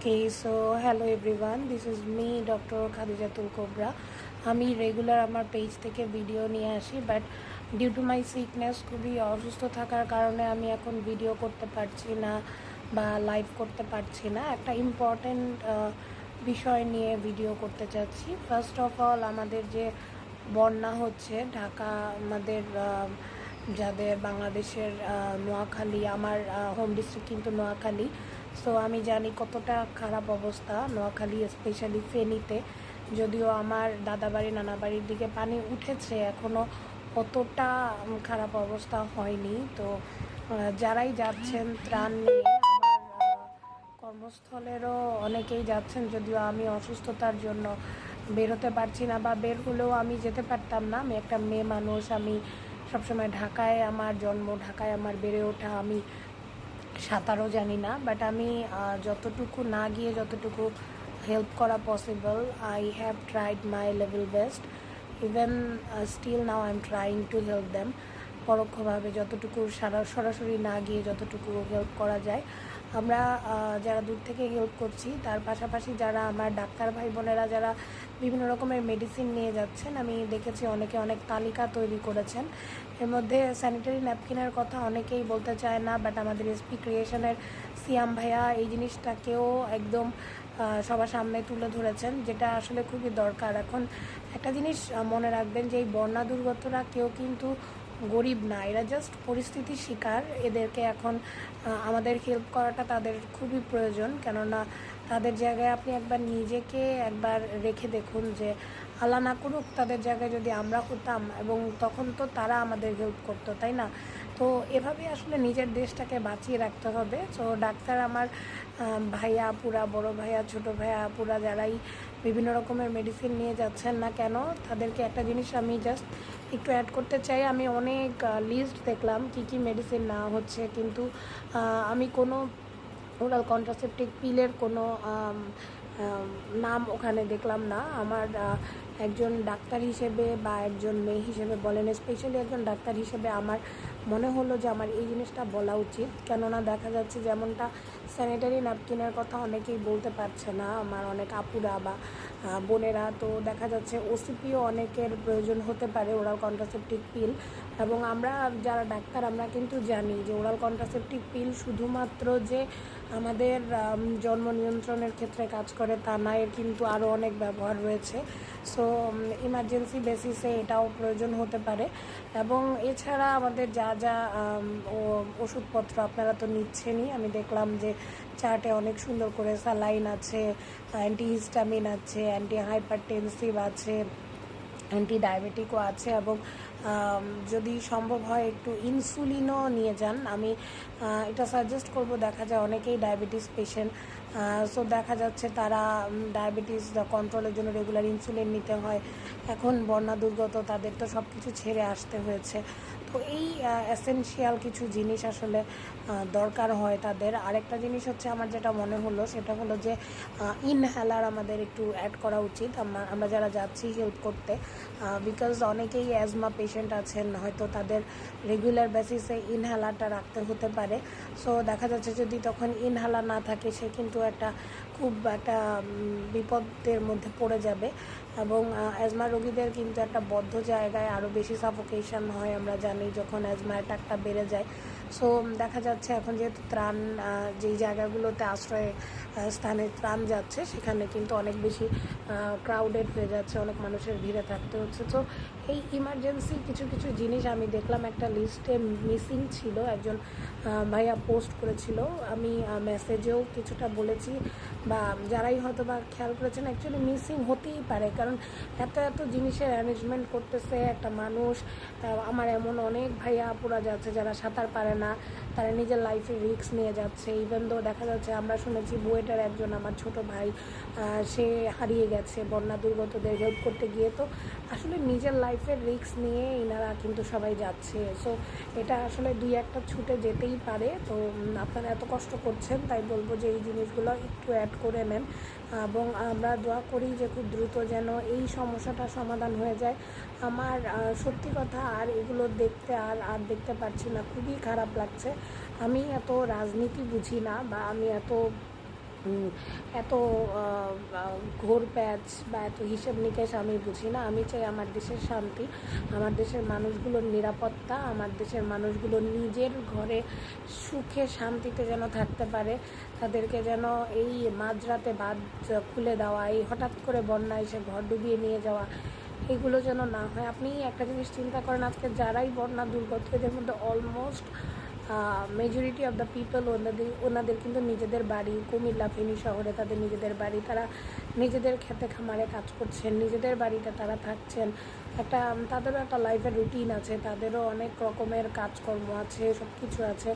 Okay, so hello everyone. This is me, Dr. Khadijatul Kobra. আমি regular আমার page থেকে video নিয়ে আসি but due to my sickness খুবই অসুস্থ থাকার কারণে আমি এখন ভিডিও করতে পারছি না বা লাইভ করতে পারছি না একটা ইম্পর্ট্যান্ট বিষয় নিয়ে ভিডিও করতে চাচ্ছি ফার্স্ট অফ অল আমাদের যে বন্যা হচ্ছে ঢাকা আমাদের যাদের বাংলাদেশের নোয়াখালী আমার হোম ডিস্ট্রিক্ট কিন্তু নোয়াখালী সো আমি জানি কতটা খারাপ অবস্থা নোয়াখালী স্পেশালি ফেনীতে। যদিও আমার দাদাবাড়ি, নানাবাড়ির দিকে পানি উঠেছে এখনও অতটা খারাপ অবস্থা হয়নি। তো যারাই যাচ্ছেন ত্রাণ নিয়ে কর্মস্থলেরও অনেকেই যাচ্ছেন, যদিও আমি অসুস্থতার জন্য বেরোতে পারছি না বা বের হলেও আমি যেতে পারতাম না। আমি একটা মেয়ে মানুষ, আমি সবসময় ঢাকায় আমার জন্ম, ঢাকায় আমার বেড়ে ওঠা, আমি সাঁতারও জানি না বাট আমি যতটুকু না গিয়ে যতটুকু হেল্প করা possible I have tried my level best even still now I am trying to help them পরোক্ষভাবে যতটুকু সারা, সরাসরি না গিয়ে যতটুকু হেল্প করা যায়। আমরা যারা দূর থেকে হেল্প করছি, তার পাশাপাশি যারা আমার ডাক্তার ভাই বোনেরা যারা বিভিন্ন রকমের মেডিসিন নিয়ে যাচ্ছেন, আমি দেখেছি অনেকে অনেক তালিকা তৈরি করেছেন। এর মধ্যে স্যানিটারি ন্যাপকিনের কথা অনেকেই বলতে চায় না বাট আমাদের এসপি ক্রিয়েশনের সিয়াম ভাইয়া এই জিনিসটাকেও একদম সবার সামনে তুলে ধরেছেন, যেটা আসলে খুবই দরকার। এখন একটা জিনিস মনে রাখবেন যে এই বন্যা দুর্গতরা কেউ কিন্তু গরিব না, এরা জাস্ট পরিস্থিতির শিকার। এদেরকে এখন আমাদের হেল্প করাটা তাদের খুবই প্রয়োজন। কেননা তাদের জায়গায় আপনি একবার নিজেকে একবার রেখে দেখুন যে আল্লাহ না করুক, তাদের জায়গায় যদি আমরা হতাম এবং তখন তো তারা আমাদের হেল্প করতো, তাই না? তো এভাবে আসলে নিজের দেশটাকে বাঁচিয়ে রাখতে হবে। তো ডাক্তার আমার ভাইয়া, আপুরা, বড় ভাইয়া, ছোট ভাইয়া, আপুরা যারাই বিভিন্ন রকমের মেডিসিন নিয়ে যাচ্ছেন না কেন? তাদেরকে একটা জিনিস আমি জাস্ট একটু অ্যাড করতে চাই। আমি অনেক লিস্ট দেখলাম কি কি মেডিসিন না হচ্ছে। কিন্তু আমি কোনো ওরাল কন্ট্রাসেপটিক পিলের কোনো নাম ওখানে দেখলাম না। আমার একজন ডাক্তার হিসেবে বা একজন মেয়ে হিসেবে বলেন স্পেশালি একজন ডাক্তার হিসেবে আমার মনে হলো যে আমার এই জিনিসটা বলা উচিত। কেননা দেখা যাচ্ছে যেমনটা স্যানিটারি ন্যাপকিনের কথা অনেকেই বলতে পারছে না, আমার অনেক আপুরা বা বোনেরা, তো দেখা যাচ্ছে ওসিপিও অনেকের প্রয়োজন হতে পারে ওরাল কন্ট্রাসেপটিক পিল। এবং আমরা যারা ডাক্তার, আমরা কিন্তু জানি যে ওরাল কন্ট্রাসেপটিভ পিল শুধুমাত্র যে আমাদের জন্ম নিয়ন্ত্রণের ক্ষেত্রে কাজ করে তা না, এর কিন্তু আরও অনেক ব্যবহার রয়েছে। সো ইমার্জেন্সি বেসিসে এটাও প্রয়োজন হতে পারে। এবং এছাড়া আমাদের যা যা ওষুধপত্র আপনারা তো নিচ্ছেনই। আমি দেখলাম যে চার্টে অনেক সুন্দর করে স্যালাইন আছে অ্যান্টি হিস্টামিন আছে অ্যান্টি হাইপারটেনসিভ আছে অ্যান্টি ডায়াবেটিকও আছে এবং যদি সম্ভব হয় একটু ইনসুলিনও নিয়ে যান। আমি এটা সাজেস্ট করব দেখা যায় অনেকেই ডায়াবেটিস পেশেন্ট সো দেখা যাচ্ছে তারা ডায়াবেটিস কন্ট্রোলের জন্য রেগুলার ইনসুলিন নিতে হয়। এখন বন্যা দুর্গত, তাদের তো সব কিছু ছেড়ে আসতে হয়েছে। তো এই এসেনশিয়াল কিছু জিনিস আসলে দরকার হয় তাদের। আরেকটা জিনিস হচ্ছে আমার যেটা মনে হলো, সেটা হলো যে ইনহেলার আমাদের একটু অ্যাড করা উচিত। আমরা যারা যাচ্ছি হেল্প করতে বিকজ অনেকেই অ্যাজমা পেশেন্ট আছেন, হয়তো তাদের রেগুলার বেসিসে ইনহেলারটা রাখতে হতে পারে। সো দেখা যাচ্ছে যদি তখন ইনহেলার না থাকে, সে কিন্তু একটা খুব একটা বিপদের মধ্যে পড়ে যাবে। এবং অ্যাজমা রোগীদের কিন্তু একটা বদ্ধ জায়গায় আরও বেশি সাফোকেশন হয়, আমরা জানি যখন অ্যাজমা অ্যাটাকটা বেড়ে যায়। সো দেখা যাচ্ছে এখন যেহেতু ত্রাণ যেই জায়গাগুলোতে আশ্রয় স্থানে ত্রাণ যাচ্ছে, সেখানে কিন্তু অনেক বেশি ক্রাউডেড হয়ে যাচ্ছে, অনেক মানুষের ভিড়ে থাকতে হচ্ছে। তো এই ইমার্জেন্সি কিছু কিছু জিনিস আমি দেখলাম। একটা লিস্টে মিসিং ছিল, একজন ভাইয়া পোস্ট করেছিল। আমি মেসেজেও কিছুটা বলেছি বা যারাই হয়তো বা খেয়াল করেছেন অ্যাকচুয়ালি মিসিং হতেই পারে। কারণ এত এত জিনিসের অ্যারেঞ্জমেন্ট করতেছে একটা মানুষ আমার এমন অনেক ভাইয়া আপুরা যাচ্ছে যারা সাঁতার পারে না। তারা নিজের লাইফে রিস্ক নিয়ে যাচ্ছে। ইভেন দো দেখা যাচ্ছে আমরা শুনেছি বুয়েটার একজন আমার ছোট ভাই সে হারিয়ে গেছে, বন্যা দুর্গতদের হেল্প করতে গিয়ে। তো আসলে নিজের লাইফের রিস্ক নিয়ে এনারা কিন্তু সবাই যাচ্ছে। সো এটা আসলে দুই একটা ছুটে যেতেই পারে। তো আপনারা এত কষ্ট করছেন, তাই বলব যে এই জিনিসগুলো একটু অ্যাড করে নেন। এবং আমরা দোয়া করি যে খুব দ্রুত যেন এই সমস্যাটা সমাধান হয়ে যায়। আমার সত্যি কথা আর এগুলো দেখতে আর আর দেখতে পাচ্ছি না। খুবই খারাপ লাগছে। আমি এত রাজনীতি বুঝি না বা আমি এত এত ঘোর প্যাচ বা এত হিসেব নিকেশ আমি বুঝি না। আমি চাই আমার দেশের শান্তি, আমার দেশের মানুষগুলোর নিরাপত্তা, আমার দেশের মানুষগুলো নিজের ঘরে সুখে, শান্তিতে যেন থাকতে পারে, তাদেরকে যেন এই মাঝরাতে বাদ খুলে দেওয়া, এই হঠাৎ করে বন্যা এসে ঘর ডুবিয়ে নিয়ে যাওয়া, এগুলো যেন না হয়। আপনি একটা জিনিস চিন্তা করেন, আজকে যারাই বন্যা দুর্গত এদের মধ্যে almost majority of the people ওনাদের ওনাদের কিন্তু নিজেদের বাড়ি, কুমিল্লা, ফেনী শহরে তাদের নিজেদের বাড়ি, তারা নিজেদের খেতে খামারে কাজ করছেন, নিজেদের বাড়িতে তারা থাকছেন। একটা, তাদেরও একটা লাইফের রুটিন আছে, তাদেরও অনেক রকমের কাজকর্ম আছে সব কিছু আছে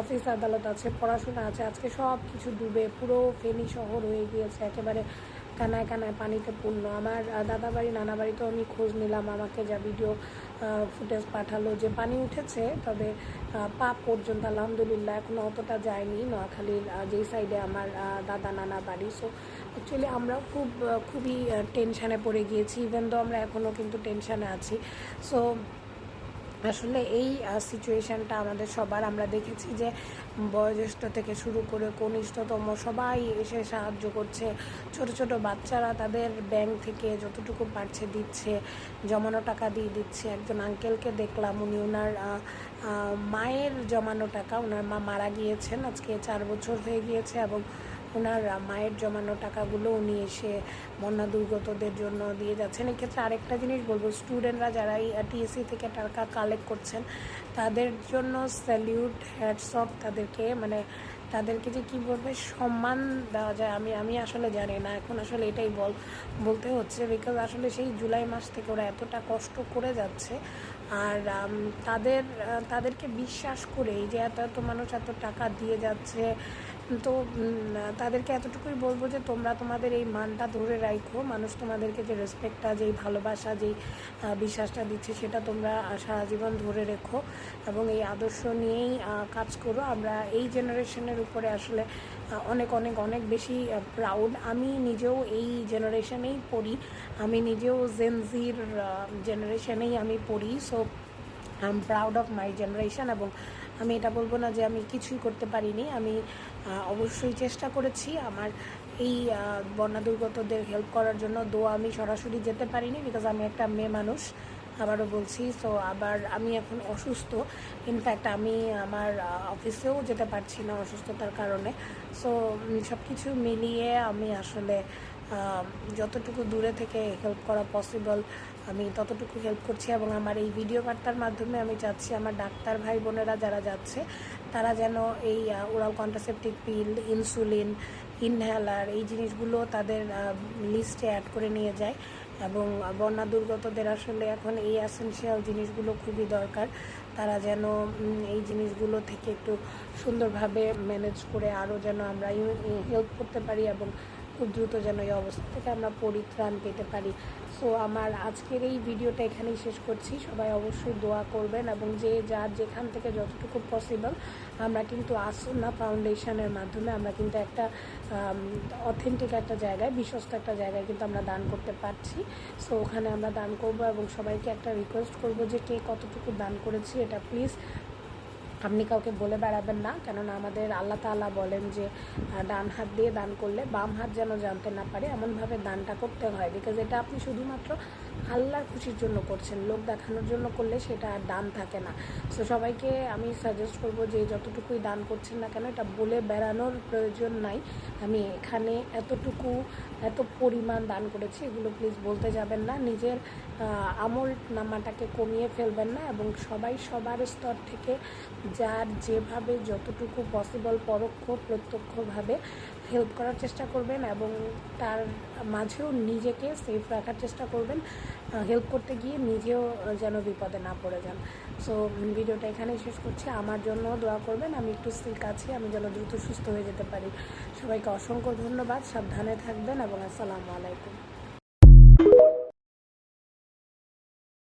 অফিস আদালত আছে, পড়াশোনা আছে, আজকে সব কিছু ডুবে, পুরো ফেনী শহর হয়ে গিয়েছে, একেবারে কানায় কানায় পানিতে পূর্ণ। আমার দাদা বাড়ি নানা বাড়িতেও আমি খোঁজ নিলাম, আমাকে যা ভিডিও ফুটেজ পাঠালো যে পানি উঠেছে, তবে পা পর্যন্ত আলহামদুলিল্লাহ এখনও অতটা যায়নি। নোয়াখালীর যেই সাইডে আমার দাদা, নানা বাড়ি। সো অ্যাকচুয়ালি আমরাও খুব খুবই টেনশানে পড়ে গিয়েছি ইভেন তো আমরা এখনও কিন্তু টেনশানে আছি। সো আসলে এই সিচুয়েশানটা আমাদের সবার। আমরা দেখেছি যে বয়োজ্যেষ্ঠ থেকে শুরু করে কনিষ্ঠতম সবাই এসে সাহায্য করছে। ছোট ছোট বাচ্চারা তাদের ব্যাংক থেকে যতটুকু পারছে দিচ্ছে, জমানো টাকা দিয়ে দিচ্ছে। একজন আঙ্কেলকে দেখলাম, উনি ওনার মায়ের জমানো টাকা ওনার মা মারা গিয়েছেন। আজকে চার বছর হয়ে গিয়েছে এবং ওনার মায়ের জমানো টাকাগুলো উনি এসে বন্যা দুর্গতদের জন্য দিয়ে যাচ্ছেন। এক্ষেত্রে আরেকটা জিনিস বলব স্টুডেন্টরা যারা এই টিএসসি থেকে টাকা কালেক্ট করছেন, তাদের জন্য স্যালিউট হ্যাটস অফ তাদেরকে মানে তাদেরকে যে কী বলবে, সম্মান দেওয়া যায়, আমি আমি আসলে জানি না, এখন আসলে এটাই বল, বলতে হচ্ছে বিকজ আসলে সেই জুলাই মাস থেকে ওরা এতটা কষ্ট করে যাচ্ছে, আর তাদের তাদেরকে বিশ্বাস করে এই যে এত এত মানুষ এত টাকা দিয়ে যাচ্ছে তো তাদেরকে এতটুকুই বলব যে তোমরা তোমাদের এই মানটা ধরে রাখো মানুষ তোমাদেরকে যে রেসপেক্টটা যেই ভালোবাসা যেই বিশ্বাসটা দিচ্ছে, সেটা তোমরা সারা জীবন ধরে রেখো এবং এই আদর্শ নিয়েই কাজ করো। আমরা এই জেনারেশনের উপরে আসলে অনেক অনেক অনেক বেশি প্রাউড আমি নিজেও এই জেনারেশনেই পড়ি। আমি নিজেও জেনজির জেনারেশনেই আমি পড়ি। So I am proud of my generation এবং আমি এটা বলব না যে আমি কিছুই করতে পারিনি। আমি অবশ্যই চেষ্টা করেছি। আমার এই বন্যা দুর্গতদের হেল্প করার জন্য দো আমি সরাসরি যেতে পারিনি বিকজ আমি একটা মেয়ে মানুষ, আবারও বলছি। সো আবার আমি এখন অসুস্থ। ইনফ্যাক্ট আমি আমার অফিসেও যেতে পারছি না অসুস্থতার কারণে। সো সব কিছু মিলিয়ে আমি আসলে যতটুকু দূরে থেকে হেল্প করা পসিবল আমি ততটুকু হেল্প করছি এবং আমার এই ভিডিও বার্তার মাধ্যমে আমি চাচ্ছি আমার ডাক্তার ভাই বোনেরা যারা যাচ্ছে, তারা যেন এই oral contraceptive pill insulin inhaler এই জিনিসগুলো তাদের লিস্টে অ্যাড করে নিয়ে যায় এবং বন্যা দুর্গতদের আসলে এখন এই অ্যাসেন্সিয়াল জিনিসগুলো খুবই দরকার। তারা যেন এই জিনিসগুলো থেকে একটু সুন্দরভাবে ম্যানেজ করে আরও যেন আমরা হেল্প করতে পারি এবং খুব দ্রুত যেন এই অবস্থা থেকে আমরা পরিত্রাণ পেতে পারি। সো আমার আজকের এই ভিডিওটা এখানেই শেষ করছি। সবাই অবশ্যই দোয়া করবেন এবং যে যার যেখান থেকে যতটুকু পসিবল আমরা কিন্তু আসুনা ফাউন্ডেশনের মাধ্যমে আমরা কিন্তু একটা অথেন্টিক একটা জায়গায়, বিশ্বস্ত একটা জায়গায় কিন্তু আমরা দান করতে পারছি। সো ওখানে আমরা দান করব এবং সবাইকে একটা রিকোয়েস্ট করব যে কে কতটুকু দান করেছি, এটা প্লিজ আপনি কাউকে বলে বেড়াবেন না, কেননা আমাদের আল্লাহ তালা বলেন যে ডান হাত দিয়ে দান করলে বাম হাত যেন জানতে না পারে, এমনভাবে দানটা করতে হয়। বিকজ এটা আপনি শুধুমাত্র আল্লাহর খুশির জন্য করছেন, লোক দেখানোর জন্য করলে সেটা আর দান থাকে না। সো সবাইকে আমি সাজেস্ট করব যে যতটুকুই দান করছেন না কেন, এটা বলে বেড়ানোর প্রয়োজন নাই। আমি এখানে এতটুকু, এত পরিমাণ দান করেছি, এগুলো প্লিজ বলতে যাবেন না। নিজের আমল নামাটাকে কমিয়ে ফেলবেন না এবং সবাই সবার স্তর থেকে যার যেভাবে যতটুকু পসিবল পরোক্ষ, প্রত্যক্ষভাবে হেল্প করার চেষ্টা করবেন এবং তার মাঝেও নিজেকে সেফ রাখার চেষ্টা করবেন হেল্প করতে গিয়ে নিজেও যেন বিপদে না পড়ে যান। সো ভিডিওটা এখানেই শেষ করছি। আমার জন্য দোয়া করবেন, আমি একটু সিক আছি, আমি যেন দ্রুত সুস্থ হয়ে যেতে পারি। সবাইকে অসংখ্য ধন্যবাদ, সাবধানে থাকবেন এবং আসসালামু আলাইকুম।